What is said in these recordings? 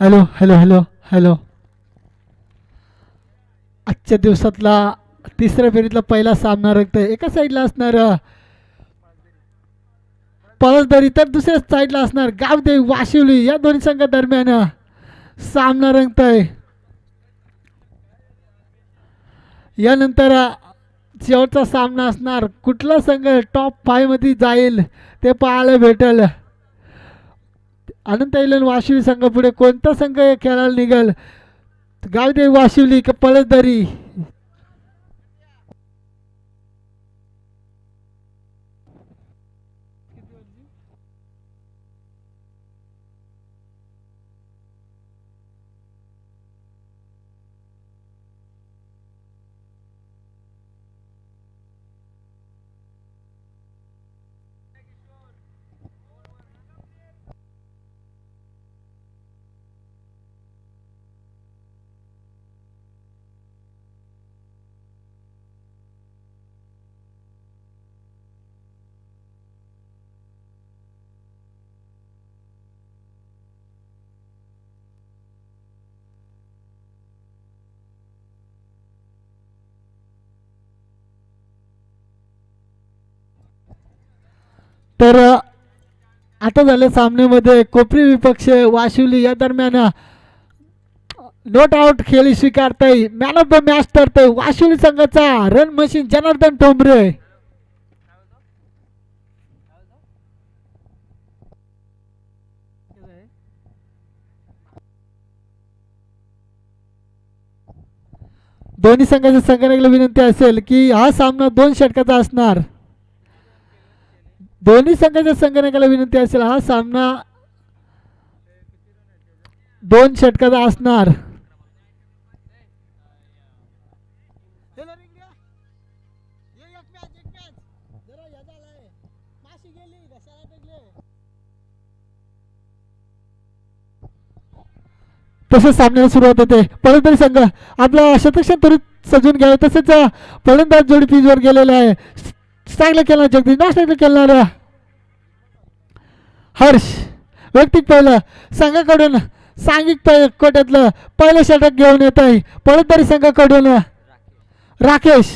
Hello hello hello hello. आजच्या दिवसातला तिसऱ्या फेरीतला पहिला सामना रंगत एका साईडला असणार पळसदरी तर दुसऱ्या साईडला असणार गावदेव वाशिवली या दोन्ही संघादरम्यान सामना रंगत आहे. यानंतर शेवटचा सामना असणार. कुठला संघ टॉप फायमध्ये जाईल ते पाहायला भेटेल. अनंत इलन वाशिवली संघ पुढे कोणता संघ खेळायला निघाल? गावदेव वाशिवली का पळसदरी? तर आता झाले सामन्यामध्ये कोपरी विपक्ष वाशिवली. या दरम्यान नोट आउट खेळी स्वीकारताय. मॅन ऑफ द मॅच ठरतोय वाशिवली संघाचा रन मशीन जनार्दन टोंबरे दोन्ही संघाच्या संघटनेला विनंती असेल की हा सामना दोन षटकाचा असणार. दोन्ही संघाच्या संघटनेला विनंती असेल हा सामना दोन षटकाचा असणार. तसेच सामन्याला सुरुवात होते. फलंदाजी संघ आपला शतक्षण त्वरित सजून घ्यावे. तसेच अ, फलंदाज जोडी पिचवर गेलेला आहे. चांगलं केलं जगदीश. नाश्ता केलं हर्ष व्यक्तिक पहिलं संघाकडून सांघिक पै कोट्यातलं पहिलं षटक घेऊन येत आहे पळतरी संघाकडून. राकेश.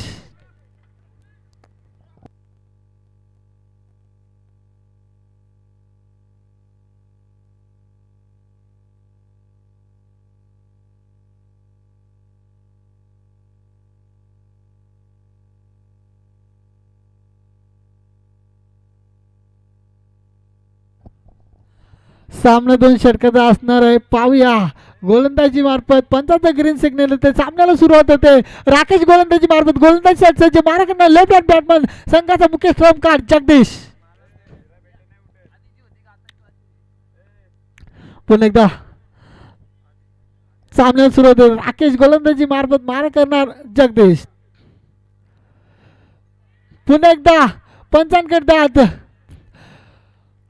सामना दोन षटकाचा असणार आहे. पाहूया. गोलंदाजी मार्फत पंचाचा ग्रीन सिग्नल ते सामन्याला सुरुवात होते. राकेश गोलंदाजी मार्फत गोलंदाजी सज्ज माराकडनं लेफ्ट हँड बॅटमन संघाचा मुख्य स्ट्रमकार जगदीश. पुन्हा एकदा. सामन्याला सुरुवात होते. राकेश गोलंदाजी मार्फत मारा करणार जगदीश. पुन्हा एकदा. पंचांकडे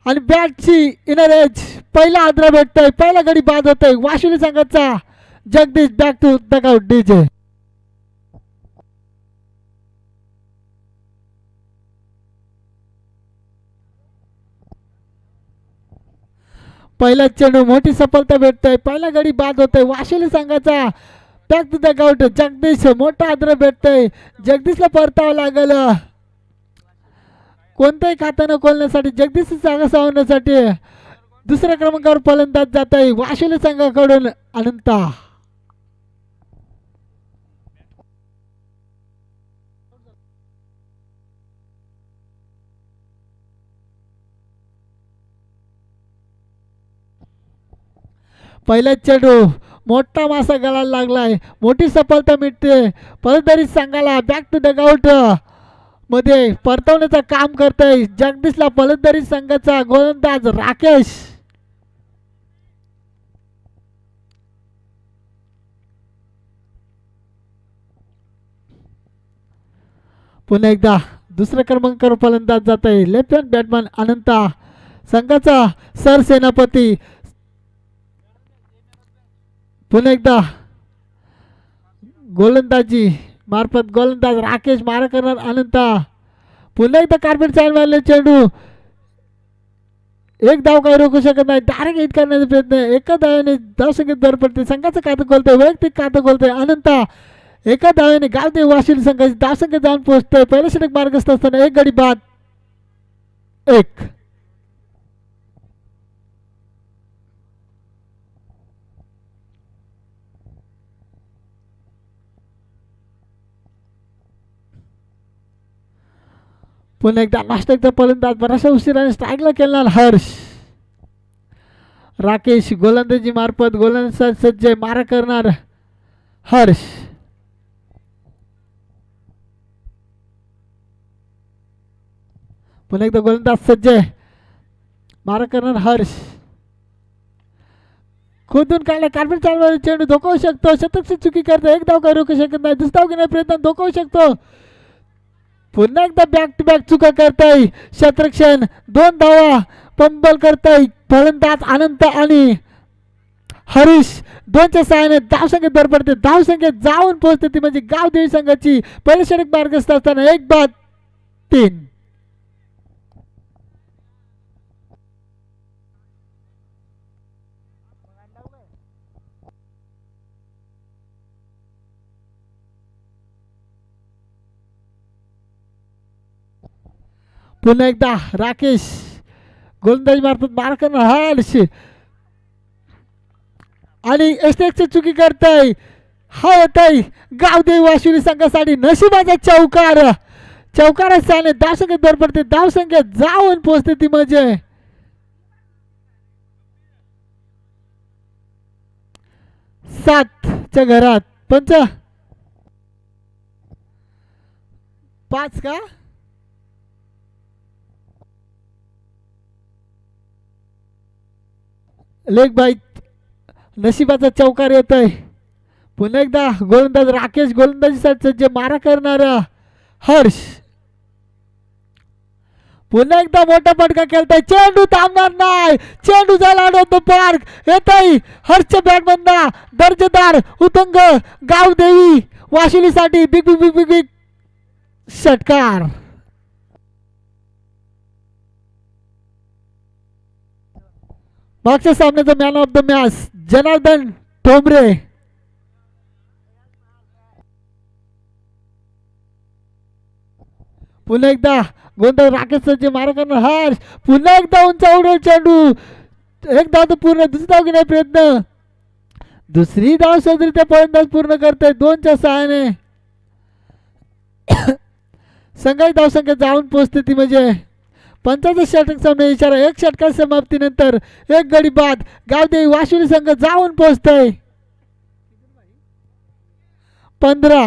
आणि बॅटची इनर एज पहिला आद्रा भेटतोय पहिला गडी बाद होतोय. वाशिनी संघाचा Jagdish back to Gaon DJ पहिला चेंडू मोठी सफलता भेटतोय पहिला गडी बाद होतोय. वाशिवली संघाचा बॅक टू डगआउट जगदीश मोठा आद्र भेटतोय. जगदीशला परतावं लागल. कोणत्याही खातानं खोलण्यासाठी जगदीश जागा सावण्यासाठी दुसऱ्या क्रमांकावर फलंदाज जात आहे वाशिवली संघाकडून अनंता. पहिला चेंडू. मोठा मासा गळायला लागलाय. मोठी सफलता मिळते. फलंदाजी संघाला बॅक टू द मध्ये परतवण्याचं काम करतोय. जगदीशला फलंदाजी संघाचा गोलंदाज राकेश. पुन्हा एकदा दुसऱ्या क्रमांकावर फलंदाज जात आहे. लेफ्टनंट बॅटमॅन अनंता संघाचा सरसेनापती. पुन्हा एकदा गोलंदाजी मार्फत गोलंदाज राकेश मारा करणार अनंता. पुन्हा एकदा कार्पेट साईड मारले चेंडू. एक धाव काही रोखू शकत नाही. डायरेक्ट हिट करण्याचा प्रयत्न एका धाव्याने धावसंख्येत दर पडते. संघाचं खातं खोलते वैयक्तिक खातं खोलते अनंता. एका धाव्याने गावदेव वाशिल संघाची धावसंख्या जाऊन पोहोचतोय. पहिल्या षटक मार्गस्थ असताना एक गडी बाद. एक. पुन्हा एकदा नाश्ता फलंदाज बराचशा उशिराने स्ट्राईकला केला हर्ष. राकेश गोलंदाजी मार्फत गोलंदाज सज्ज मारा करणार हर्ष. पुन्हा एकदा गोलंदाज सज्ज मारा करणार हर्ष. खोदून काढला कार्पेट चालवायला चेंडू धोकावू शकतो. शतकची चुकी करतो एक धाव काही रोखू शकत नाही. दुसरा घेण्याचा प्रयत्न धोकावू शकतो. पुन्हा एकदा बॅक टू बॅक चुका करताय. शतरक्षण दोन धावा पंबल करताय. फलंदाज अनंत आणि हरीश दोनच्या सहाय्याने धावसंख्येत भर पडते. धावसंख्येत जाऊन पोहोचते ती म्हणजे गावदेवी संघाची पहिले षटक मार्गस्थ असताना एक बाद तीन. पुन्हा एकदा राकेश गोलंदाजी मार्फत मार्कन करणार हर्ष आणि एसटेक्सची चुकी करताय. हा येतय गावदेवी वाशिवली संघासाठी नशिबाचा चौकार. चौकार साने संख्या दर पडते धावसंख्येत जाऊन पोहोचते ती म्हणजे सातच्या घरात पंच. पाच का? लेग बाईट नशिबाचा चौकार येत आहे पुन्हा एकदा गोलंदाज राकेश गोलंदाजीसाठी जे मारा करणारा हर्ष पुन्हा एकदा मोठा फटका खेळताय चेंडू थांबणार नाही चेंडू झाला तो पार्क येताय हर्षच्या बॅटमधना दर्जेदार उतंग Gavdevi वाशिलीसाठी big big big big big षटकार मागच्या सामन्याचा man of the match Janardan Thombre. पुन्हा एकदा गोंधळ राकेश सज्जे मारा हार. हर्ष पुन्हा एकदा उंच उडव चेंडू. एक धाव तर पूर्ण दुसरी धाव घेण्या प्रयत्न? दुसरी धाव सदरी त्या फलंदाज पूर्ण करते दोनच्या सहाय्याने. संघाची धावसंख्या जाऊन पोहोचते ती म्हणजे पंचायत षटक सामने इशारा. एक षटका समाप्तीनंतर एक गडी बाद गावदेवी वाशिवली संघ जाऊन पोहोचतोय. पंधरा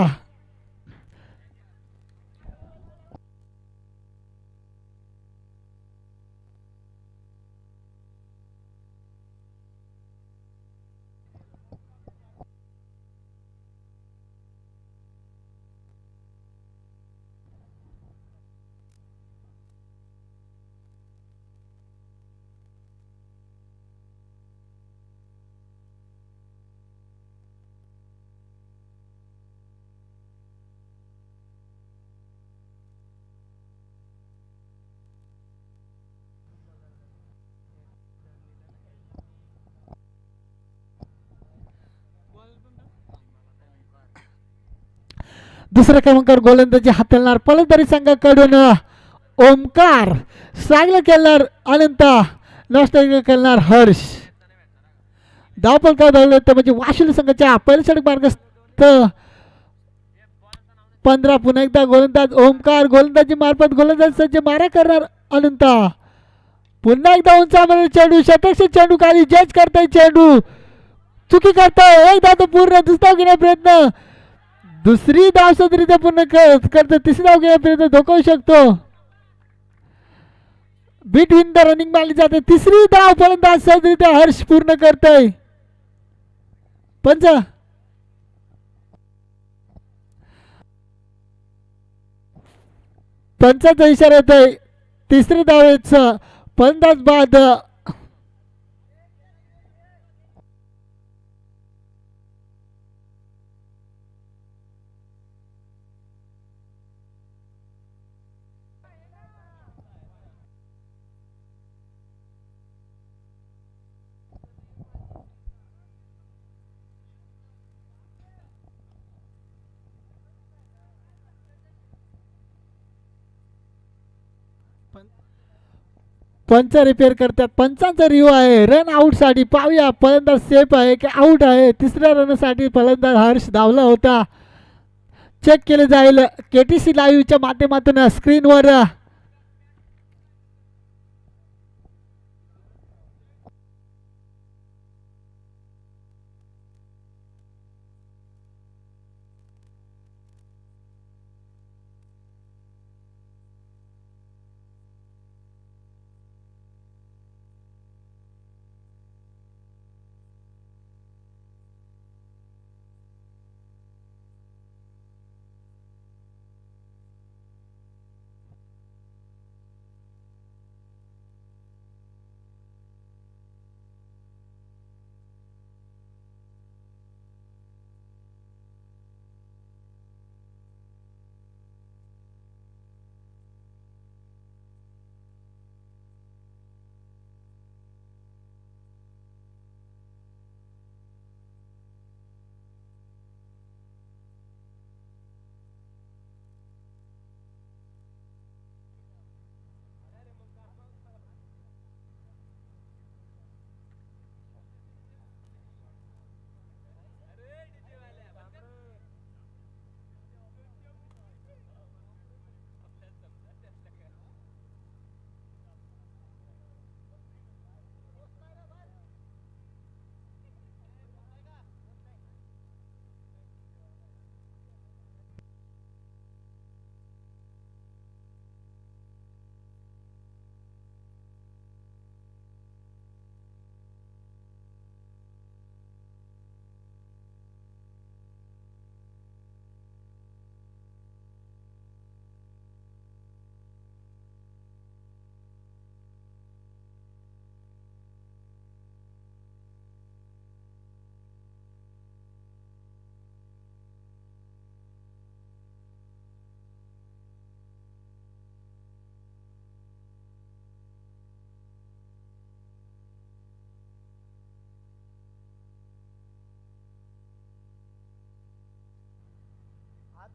दुसऱ्या क्रमांकावर गोलंदाजी हाताळणार फलंदाजी संघाकडून ओमकार सागला खेळणार अनंत नष्ट खेळणार हर्ष. धावपल का धावले तर म्हणजे वाशिल संघाच्या पहिल्या षटक मार्गस्थ पंधरा पुन्हा एकदा गोलंदाज ओमकार गोलंदाजी मार्फत गोलंदाज सज्ज मारा करणार अनंत. पुन्हा एकदा उंचामध्ये चेंडू शतकशी चेंडू खाली जज करताय चेंडू. चुकी करताय एकदा तो पूर्ण दुसरा घेण्या प्रयत्न. दुसरी धाव सदरीत्या पूर्ण कर- करतो तिसरी धाव घेण्यापर्यंत धोकावू शकतो. बिटवीन द रनिंग मारली जाते तिसरी धाव फलंदाज सहजरित्या हर्ष पूर्ण करतय. पंच. पंचाचा इशारा येतोय तिसरी धाव फलंदाज बाद पंच रिपेअर करतात. पंचांचा रिव्ह आहे. रन आऊटसाठी पाहूया. फलंदाज सेफ आहे की आऊट आहे? तिसऱ्या रनसाठी फलंदाज हर्ष धावला होता. चेक केले जाईल. के टी सी लाईव्हच्या माध्यमातून स्क्रीनवर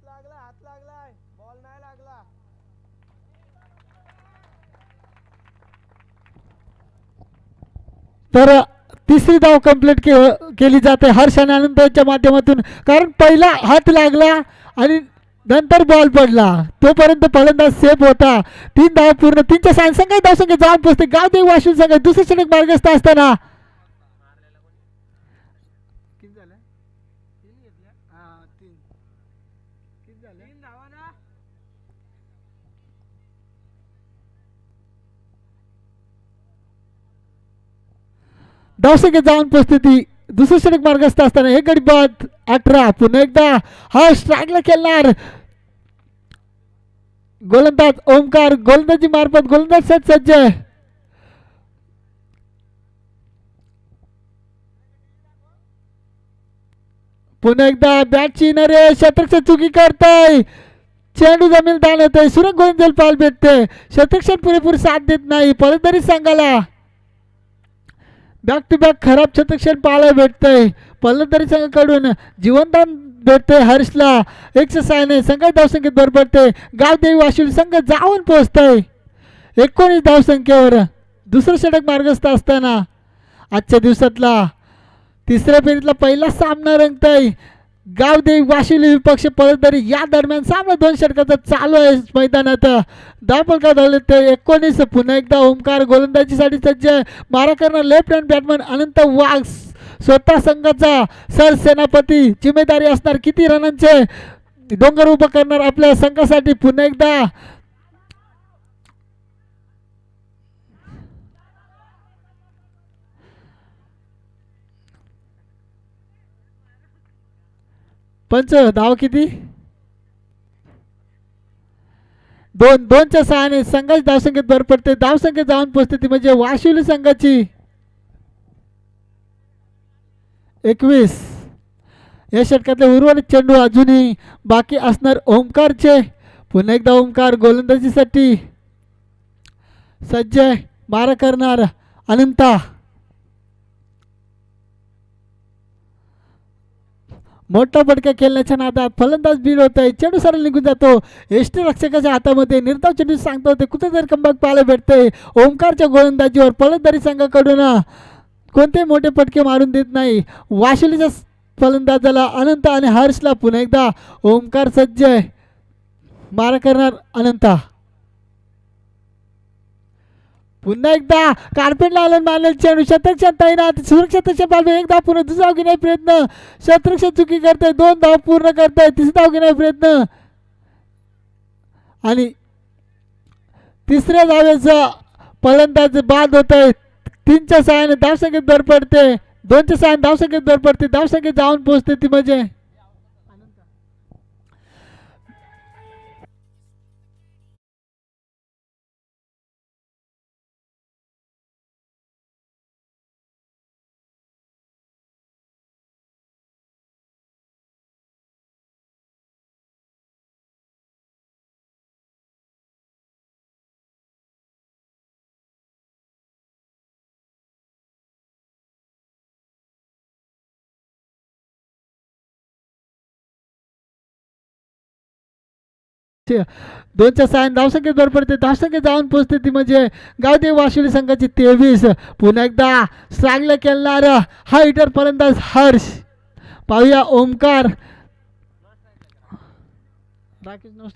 लागला हात लागलाय. बॉल नाही लागला. तर तिसरी धाव कंप्लीट के केली जाते हर्ष आणि आनंदाच्या माध्यमातून. कारण पहिला हात लागला आणि नंतर बॉल पडला. तोपर्यंत फलंदाज सेफ होता. तीन धाव पूर्ण. तीनच्या सांगसंग धावसंख्या जाऊन पोचते गावदेव वाशिम संघ दुसऱ्या षटक मार्गस्थ असताना. किती झालं. तीन हा धावा ना धावसंख्या जाऊन पोचते ती दुसऱ्या षटक मार्गस्थ असताना एक गडी बाद अठरा पुन्हा एकदा हा स्ट्राईकला खेळणार. गोलंदाज ओमकार गोलंदाजी मार्फत गोलंदाज सज्ज सज्ज पुन्हा एकदा बॅटची रे शतकच्या चुकी करताय. चेंडू जमीन दान येतोय सुरेख गोविंद पाल भेटते. शतक्षण पुरेपूर साथ देत नाही परत तरी सांगाला बॅक टू बॅक खराब शतक्षण पाहायला भेटतंय. पल्लतरी संघाकडून जीवनदान भेटतंय हर्षला. एकशे सहाने संघात धावसंख्येत भर पडते. गावदेवी वाशिल संघ जाऊन पोहोचतंय. एकोणीस धावसंख्येवर दुसरं षटक मार्गस्थ असताना आजच्या दिवसातला तिसऱ्या फेरीतला पहिला सामना रंगतोय. गावदेवी वाशिल विपक्ष पलटदरी या दरम्यान सामना दोन षटकाचा चालू आहे मैदानात. धावपलका धावले ते एकोणीस पुन्हा एकदा ओंकार गोलंदाजीसाठी सज्ज. मारा करणार left hand batsman Anant Wagh स्वतः संघाचा सरसेनापती. जिम्मेदारी असणार किती रनांचे? डोंगर उभं करणार आपल्या संघासाठी. पुन्हा एकदा पंच धाव किती? दोन दोनच्या सहाने संघाची धावसंख्येत भर पडते. धावसंख्येत जाऊन पोचते ती म्हणजे वाशिवली संघाची. एकवीस. या षटकातले उर्वरित चेंडू अजूनही बाकी असणार ओंकारचे पुन्हा एकदा ओंकार गोलंदाजीसाठी सज्जय मारा करणार अनंता मोठा फटका खेळण्याच्या नादात फलंदाज बीड होत आहे. चेंडू सारा निघून जातो. एष्टी रक्षकाच्या हातामध्ये निर्धाव चेंडू सांगतो ते कुठेतरी कंबाक पाहायला भेटते ओंकारच्या गोलंदाजीवर फलंदाजी संघाकडून कोणते मोठे फटके मारून देत नाही? वाशिलीच्या फलंदाजाला अनंत आणि हर्षला पुन्हा एकदा ओंकार सज्ज आहे. मारा करणार अनंता. पुन्हा एकदा कार्पेट लावलं मानलच्या चेंडू शतरक्षण तैनात सुरक्षितच्या बाजू एकदा पूर्ण दुसरा धाव घेण्याचा प्रयत्न. शतरक्षण चुकी करते दोन धाव पूर्ण करते तिसरा धाव घेण्याचा प्रयत्न. आणि तिसऱ्या धावेचा फलंदाज बाद होत आहे तीनच्या सहाय्याने धावसंख्येत भर पडते. दोनच्या सहाय्याने धावसंख्येत भर पडते. धावसंख्येत जाऊन पोहोचते ती म्हणजे दोनच्या सहाय्याने धावसंख्येत भर पडते धावसंख्येत जाऊन पोचते ती म्हणजे गावदेव वाशिवली संघाची तेवीस. पुन्हा एकदा चांगलं खेळणार हा हिटर फलंदाज हर्ष. पाहूया ओमकार. राकेश नो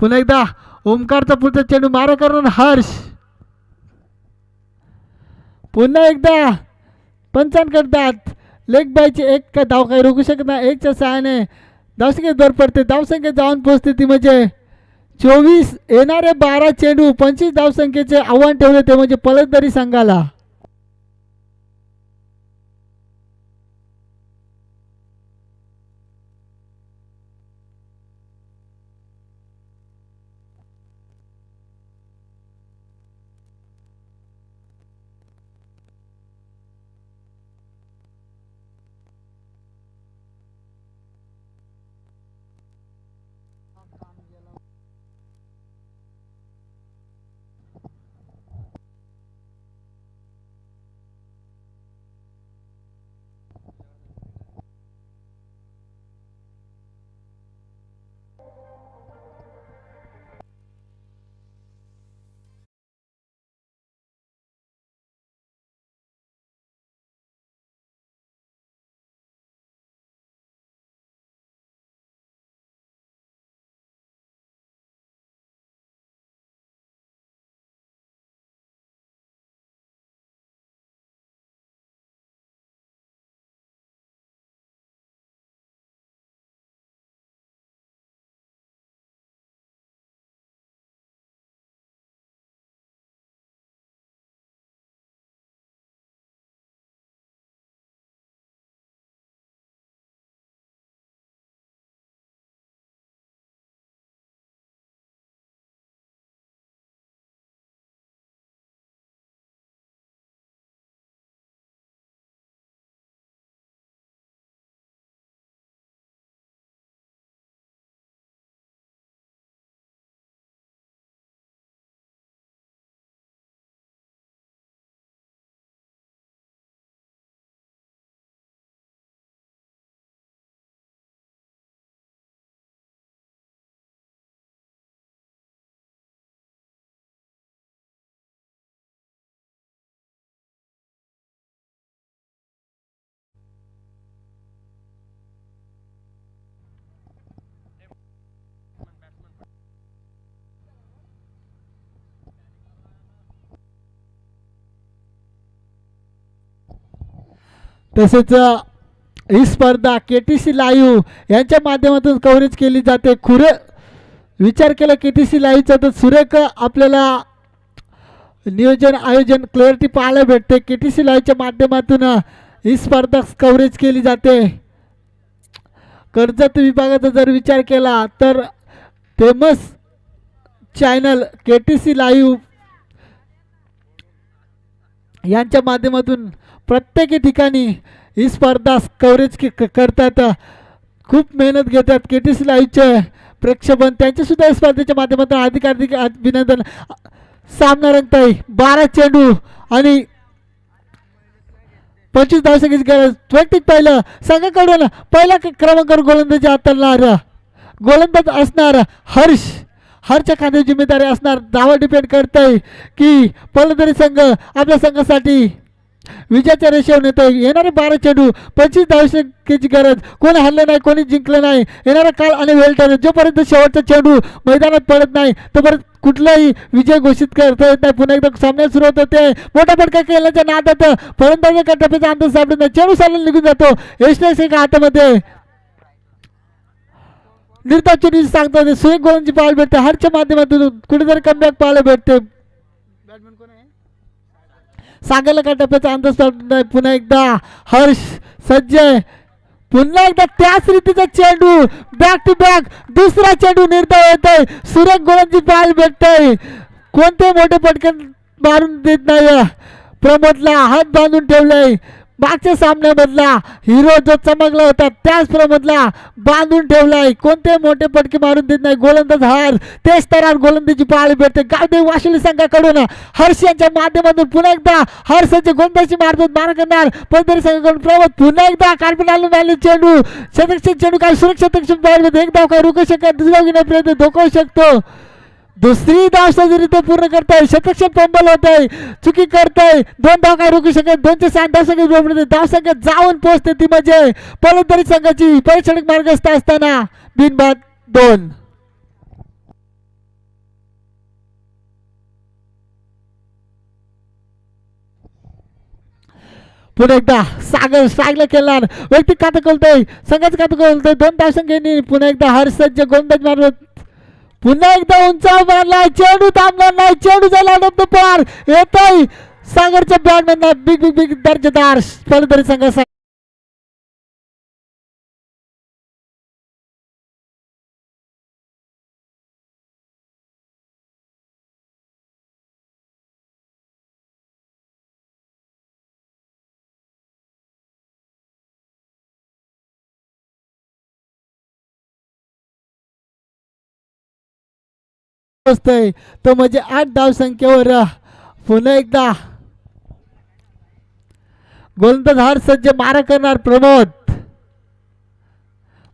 पुन्हा एकदा ओमकारचा पुढचा चेंडू मारा करून हर्ष. पुन्हा एकदा पंचान करतात लेग बायचे एक का धाव काही रोखू शकत नाही एकच्या सहाय्याने धावसंख्येत भर पडते धावसंख्येत जाऊन पोहोचते ती म्हणजे चोवीस येणारे बारा चेंडू पंचवीस धावसंख्येचे आव्हान ठेवले ते म्हणजे फलंदाजी संघाला. तसेच ही स्पर्धा के टी सी लाईव्ह यांच्या माध्यमातून कव्हरेज केली जाते. खुरे विचार केला के टी सी लाईव्हचा तर सुरेख आपल्याला नियोजन आयोजन क्लॅरिटी पाहायला भेटते. के टी सी लाईव्हच्या माध्यमातून ही स्पर्धा कव्हरेज केली जाते. कर्जत विभागाचा जर विचार केला तर famous channel K T C live यांच्या माध्यमातून प्रत्येक ठिकाणी ही स्पर्धा कव्हरेज के- क- करतात. खूप मेहनत घेतात. के टी सी लाईव्हचे प्रेक्षपण त्यांच्यासुद्धा या स्पर्धेच्या माध्यमातून हार्दिक हार्दिक अभिनंदन. सामना रंगताई बारा चेंडू आणि पंचवीस धावसंख्येची गरज. वैयक्तिक पहिलं. संघाकडून पहिला क्रमांक क्रमांकावर गोलंदाजी हाताळणार. गोलंदाज असणार हर्ष. हरच्या खात्याची जिम्मेदारी असणार. धावा डिपेंड करतंय की पलंदरी संघ आपल्या संघासाठी विजयाच्या रेषेवर नेत. येणारे बारा चेंडू पंचवीस धावसंख्येची गरज. कोणी हल्ले नाही कोणी जिंकलं नाही. येणारा काळ आणि वेळ ठरेल. जोपर्यंत शेवटचा चेंडू मैदानात पडत नाही तोपर्यंत कुठलाही विजय घोषित करता येत नाही. पुन्हा एकदा सामन्यात होत होते. मोठा फटका केल्याच्या नादात फलंदाजाच्या टप्प्याचा अंदाज सापडत नाही. चेंडू साला निघून जातो. एसटेक्स एका हातामध्ये. निर्धाव चुनी सांगतो सुरेख गोलांची पाहायला भेटते. हारच्या माध्यमातून कुठेतरी कमबॅक पाहायला भेटते. सांगायला टप्प्याचा अंदाज नाही. पुन्हा एकदा हर्ष सज्जय पुन्हा एकदा त्याच रीतीचा चेंडू बॅक टू बॅक दुसरा चेंडू निर्धार येत आहे सुरेख गोलांची पाहायला भेटतय. कोणते मोठे पटकन मारून देत नाही प्रमोदला हात बांधून ठेवलाय. मागच्या सामन्यामधला हिरो जो चमकला होता त्याच प्रमधला बांधून ठेवलाय. कोणते मोठे पटके मारून देत नाही गोलंदाज हार. तेच तरार गोलंदाजी पाहायला भेटते गावदेव वाशिली संघाकडून हर्ष यांच्या माध्यमातून पुन्हा एकदा हर्षचे गोलंदाजी मारतात मारा करणार पंधरी संघाकडून प्रमोद पुन्हा एकदा कार्पेट आलून आले चेंडू. शतक्षण चेंडू काय सुरक्षित क्षण एक धाव काय रोखू शकत दुसरा घेण्याचा प्रयत्न धोकावू शकतो. दुसरी धाव सजरी पूर्ण करताय शतक्षण पंबल होत आहे चुकी करताय दोन धाव काय रोखू शकत दोनशे सात धाव संख्या बरोबर धाव संख्या जाऊन पोहोचते ती म्हणजे पलंतरी संघाची परीक्षणिक मार्गस्थ असताना बिनबाद दोन. पुन्हा एकदा सागर सागला केला वैयक्तिक खातं खोलतोय संघाचं खातं खोलतोय. दोन धाव संख्येने पुन्हा एकदा हर्षज्ज गोंदाज मारत पुन्हा एकदा उंचाव मारलाय चेंडू थांबणार नाही चेंडू झाला आनंद पार. येतोय सागरच्या बॅटमॅन बिग बिग बिग दर्जेदार. फलंदाजी संघ. पोचतंय तो म्हणजे आठ धाव संख्येवर पुन्हा एकदा. गोलंदाज हार सज्ज मारा करणार प्रमोद.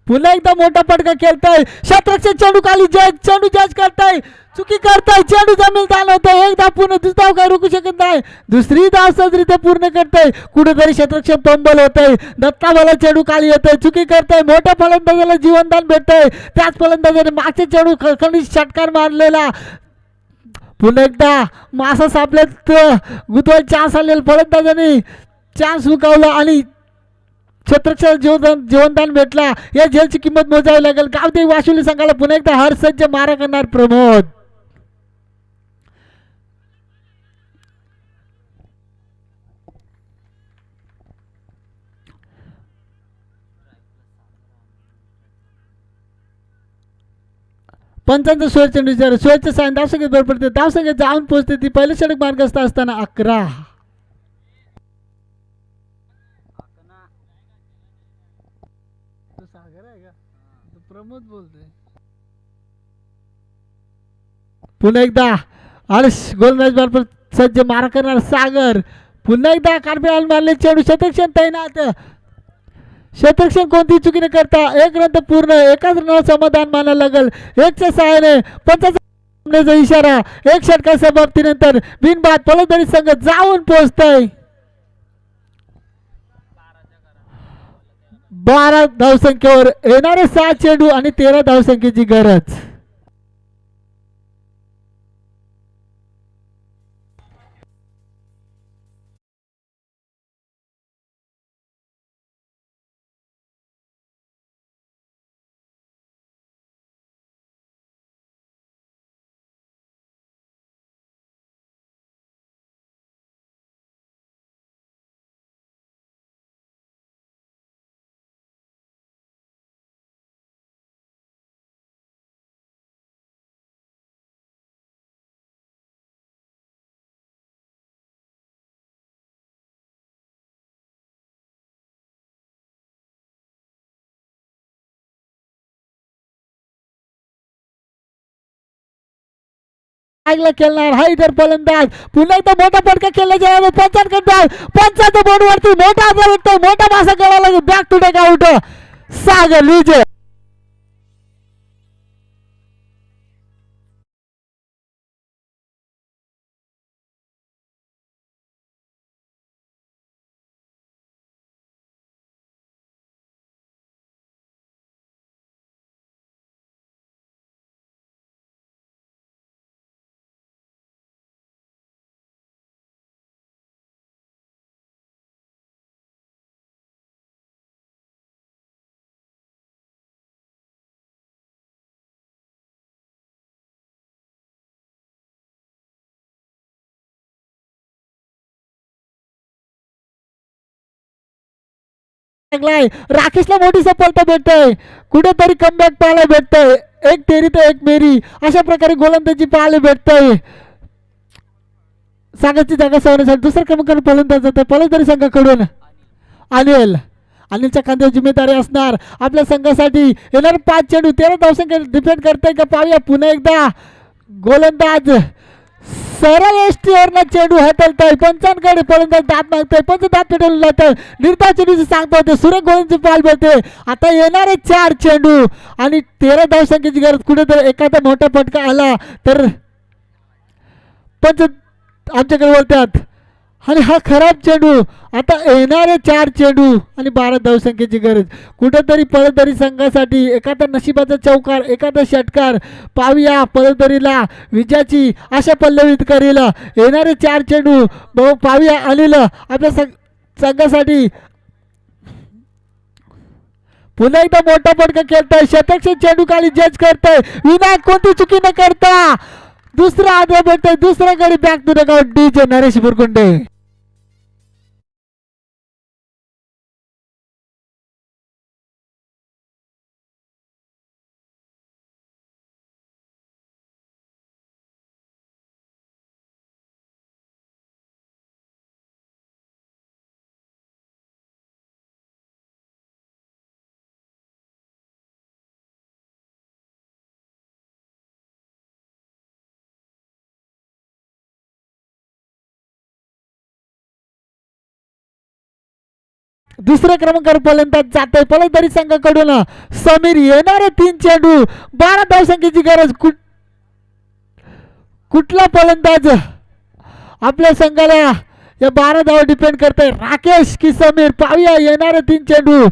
पुन्हा एकदा मोठा पटका खेळताय. शतरक्षण चेंडू खाली जज चेंडू जज करताय. चुकी करताय चेंडू जमीन चालवतोय. एक धाव पूर्ण दुसरा धाव काय रोखू शकत नाही. दुसरी धाव सहजरित्या पूर्ण करताय. कुठेतरी शतरक्षण पंबल होत आहे दत्ता मला चेंडू खाली येतोय. चुकी करताय. मोठ्या फलंदाजाला जीवनदान भेटतंय. त्याच फलंदाजाने मागचे चेंडू खणी षटकार मारलेला. पुन्हा एकदा मासा सापल्यात गुतवाय चान्स आलेला. फलंदाजाने चान्स हुकावला आणि छत्रक्षण जीवनदान जीवनदान भेटला. या जेलची किंमत मोजावी लागेल. गावदेवी वासुली संघाला पुन्हा एकदा हरसज्ज मारा करणार प्रमोद. पंचांचा सोयचे विचार सोयचे सायन धावसंख्येत भर पडते. धावसंख्येत जाऊन पोहोचते ती. पहिले षटक मार्गस्थ असताना अकरा तो सागर आहे का तो प्रमोद बोलतोय. पुन्हा एकदा आळस गोलंदाज बरोबर सज्ज मारा करणार सागर. पुन्हा एकदा कार्पेल मारले चेंडू. शतक्षण तैनात. शतक्षण कोणती चुकीने करता? एक रन पूर्ण एकाच रनावर समाधान मानायला लागल. एकच्या सहाय्याने पंचाचा इशारा. एक षटका समाप्तीनंतर बिनबाद फलंदाजी संघ जाऊन पोहोचतय. बारा धावसंख्येवर येणारे सहा चेंडू आणि तेरा धावसंख्येची गरज. चांगला खेळणार हा इतर फलंदाज. पुन्हा एकदा मोठा फटका खेळण्याच्या नादात पंचायत करतात पंचायत बोर्डवरती मोठा आजार भेटतो मोठा मासा खेळायला back to back out Sagar Vijay. लागलाय. राकेशला मोठी सफलता भेटतय. कुठेतरी कमबॅक पाहायला भेटतय. एक तेरी तर एक मेरी अशा प्रकारे गोलंदाजी पाहायला भेटतय. सांगायची जागा सवण्यासाठी दुसऱ्या क्रमांकावर फलंदाज जात फलंदाजी संघाकडून. अनिल. अनिलच्या खांद्यावर जिम्मेदारी असणार. आपल्या संघासाठी येणार पाच चेंडू. तेरा धावसंख्या डिफेंड करताय का पाहूया. पुन्हा एकदा. गोलंदाज. सरळ एसटीवरनं चेंडू हटलतोय पंचांकडे फलंदाज दात मागतोय पंच दात पेटवून तर निर्धा चेंडूची सांगतो होते सुरेख गोळींची पाल बोलते. आता येणारे चार चेंडू आणि तेरा धावसंख्येची गरज कुठेतरी एखादा मोठा फटका आला तर पंच आमच्याकडे बोलतात. आणि हा खराब चेंडू. आता येणारे चार चेंडू आणि बारा धावसंख्येची गरज. कुठेतरी पळदरी संघासाठी एखादा नशिबाचा चौकार एखादा षटकार. पाहूया पळदरीला विजयाची आशा पल्लवित करेल. येणारे चार चेंडू. भाऊ पाहूया आलेलं आपल्या संघ संघासाठी. पुन्हा एकदा मोठा फटका खेळताय. शतकशे चेंडू खाली जज करताय. विनायक कोणती चुकी न करता? दुसरा आदर भेटतोय दुसऱ्या गडी back to the Gaon DJ Naresh Burkunde दुसऱ्या क्रमांकावर फलंदाज जाते आहे संघाकडून समीर येणारे तीन चेंडू. बारा धावसंख्येची गरज कुठ कुठला फलंदाज? आपल्या संघाला या बारा धाव डिपेंड करते राकेश की समीर? पाहूया येणारे तीन चेंडू.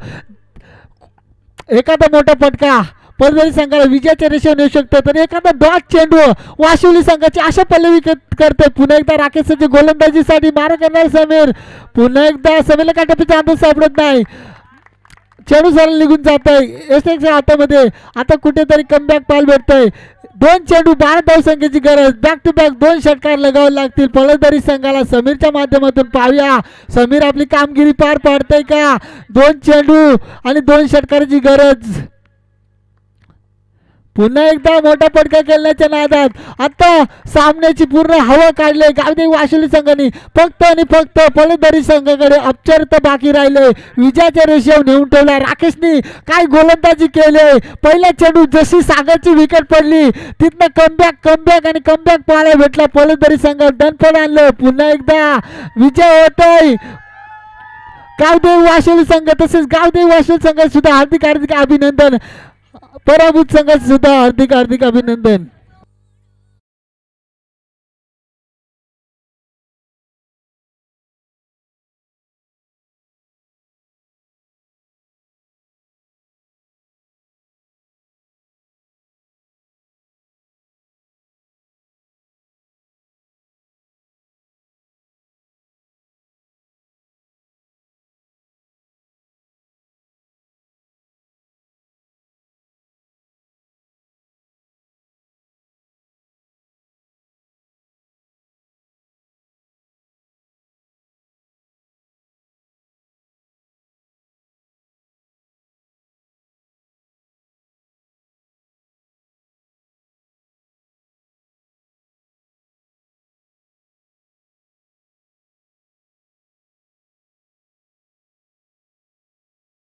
एखादा मोठा फटका. परदारी संघाला विजयाच्या रेषेवर येऊ शकतो. तर एखादा डॉट चेंडू वाशिवली संघाची आशा पल्लवी क- करते पुन्हा एकदा राकेशची गोलंदाजीसाठी मारा करणार समीर. पुन्हा एकदा समीरला काटापीचा अंदाज सापडत नाही. चेंडू सरळ निघून जात आहे एसएक्सच्या हातामध्ये. आता कुठेतरी कमबॅक पाल भेटतंय. दोन चेंडू बारा धावसंख्येची गरज. बॅक टू बॅक दोन षटकार लगावे लागतील. पळसदारी संघाला समीरच्या माध्यमातून पाहूया. समीर आपली कामगिरी पार पाडतंय का? दोन चेंडू आणि दोन षटकाराची गरज. पुन्हा एकदा मोठा फटका खेळण्याच्या नादात. आता सामन्याची पूर्ण हवा काढले. गावदेव वाशिली संघाने फक्त आणि फक्त फलंदारी संघाकडे अपचरित बाकी राहिले. विजयाच्या रेषेवर नेऊन ठेवला. राकेशनी काय गोलंदाजी केले? पहिला चेंडू जशी सागरची विकेट पडली तिथनं कमबॅक कमबॅक आणि कमबॅक पाहायला भेटला फलंदारी संघ दणपड आणलं. पुन्हा एकदा विजय होतोय गावदेव वाशिवली संघ तसेच गावदेव वाशिवली संघ सुद्धा हार्दिक हार्दिक अभिनंदन. पराभूत संघाचं सुद्धा हार्दिक हार्दिक अभिनंदन.